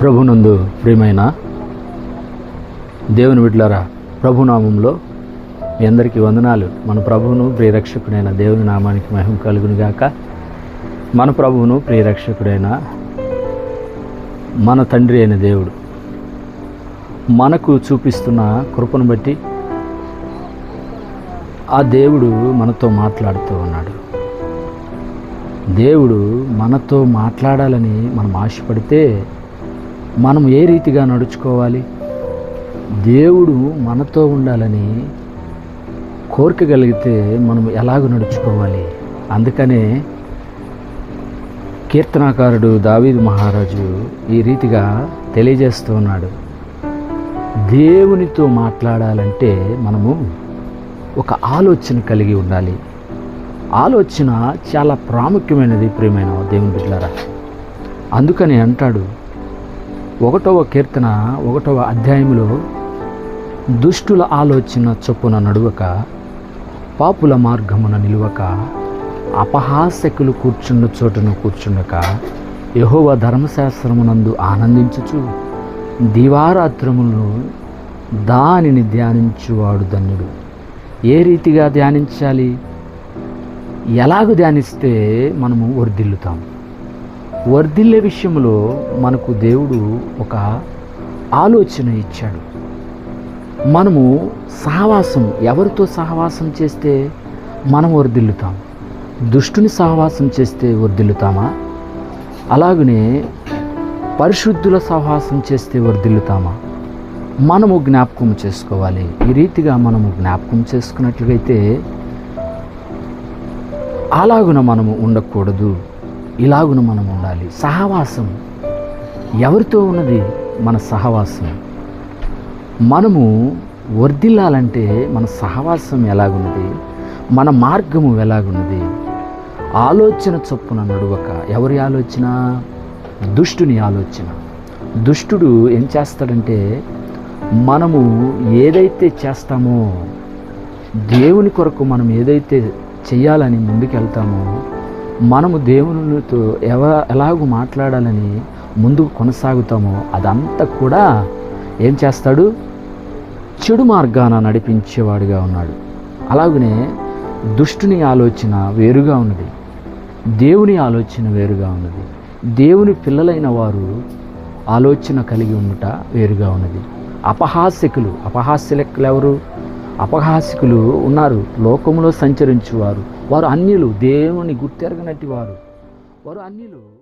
ప్రభునందు ప్రియమైన దేవుని విట్లారా ప్రభునామంలో మీ అందరికీ వందనాలు. మన ప్రభువును ప్రియరక్షకుడైన దేవుని నామానికి మహిమ కలుగును గాక. మన ప్రభువును ప్రియరక్షకుడైన మన తండ్రి అయిన దేవుడు మనకు చూపిస్తున్న కృపను బట్టి ఆ దేవుడు మనతో మాట్లాడుతూ ఉన్నాడు. దేవుడు మనతో మాట్లాడాలని మనం ఆశపడితే మనం ఏ రీతిగా నడుచుకోవాలి? దేవుడు మనతో ఉండాలని కోరిక కలిగితే మనం ఎలాగ నడుచుకోవాలి? అందుకనే కీర్తనాకారుడు దావీదు మహారాజు ఈ రీతిగా తెలియజేస్తూ ఉన్నాడు. దేవునితో మాట్లాడాలంటే మనము ఒక ఆలోచన కలిగి ఉండాలి. ఆలోచన చాలా ప్రాముఖ్యమైనది ప్రియమైన దేవుని బిడ్డారా అందుకని అంటాడు ఒకటవ కీర్తన ఒకటవ అధ్యాయంలో దుష్టుల ఆలోచన చొప్పున నడువక పాపుల మార్గమున నిలువక అపహాసకులు కూర్చున్న చోటును కూర్చుండక యహోవ ధర్మశాస్త్రమునందు ఆనందించుచు దివారాత్రములను దానిని ధ్యానించువాడు ధన్యుడు. ఏ రీతిగా ధ్యానించాలి? ఎలాగ ధ్యానిస్తే మనము వర్ధిల్లుతాం వర్ధిల్లే విషయంలో మనకు దేవుడు ఒక ఆలోచన ఇచ్చాడు. మనము సహవాసం ఎవరితో సహవాసం చేస్తే మనం వర్ధిల్లుతాం? దుష్టుని సహవాసం చేస్తే వర్ధిల్లుతామా? అలాగనే పరిశుద్ధుల సహవాసం చేస్తే వర్ధిల్లుతామా? మనము జ్ఞాపకం చేసుకోవాలి. ఈ రీతిగా మనము జ్ఞాపకం చేసుకున్నట్లయితే అలాగున మనము ఉండకూడదు. ఇలాగున మనం ఉండాలి. సహవాసం. ఎవరితో ఉన్నది మన సహవాసం? మనము వర్ధిల్లాలంటే మన సహవాసం ఎలాగున్నది? మన మార్గము ఎలాగున్నది? ఆలోచన చొప్పున నడువక. ఎవరి ఆలోచన? దుష్టుని ఆలోచన. దుష్టుడు ఏం చేస్తాడంటే మనము ఏదైతే చేస్తామో దేవుని కొరకు మనం ఏదైతే చేయాలని ముందుకెళ్తామో మనము దేవునితో ఎవ ఎలాగూ మాట్లాడాలని ముందుకు కొనసాగుతామో అదంతా కూడా ఏం చేస్తాడు? చెడు మార్గాన నడిపించేవాడుగా ఉన్నాడు. అలాగనే దుష్టుని ఆలోచన వేరుగా ఉన్నది. దేవుని ఆలోచన వేరుగా ఉన్నది. దేవుని పిల్లలైన వారు ఆలోచన కలిగి ఉండుట వేరుగా ఉన్నది. అపహాస్యకులు అపహాస్యలెక్కలు ఎవరు అపహాసికులు ఉన్నారు. లోకంలో సంచరించువారు. వారు అన్యులు. దేవుని గుర్తెరగనట్టి వారు. వారు అన్యులు.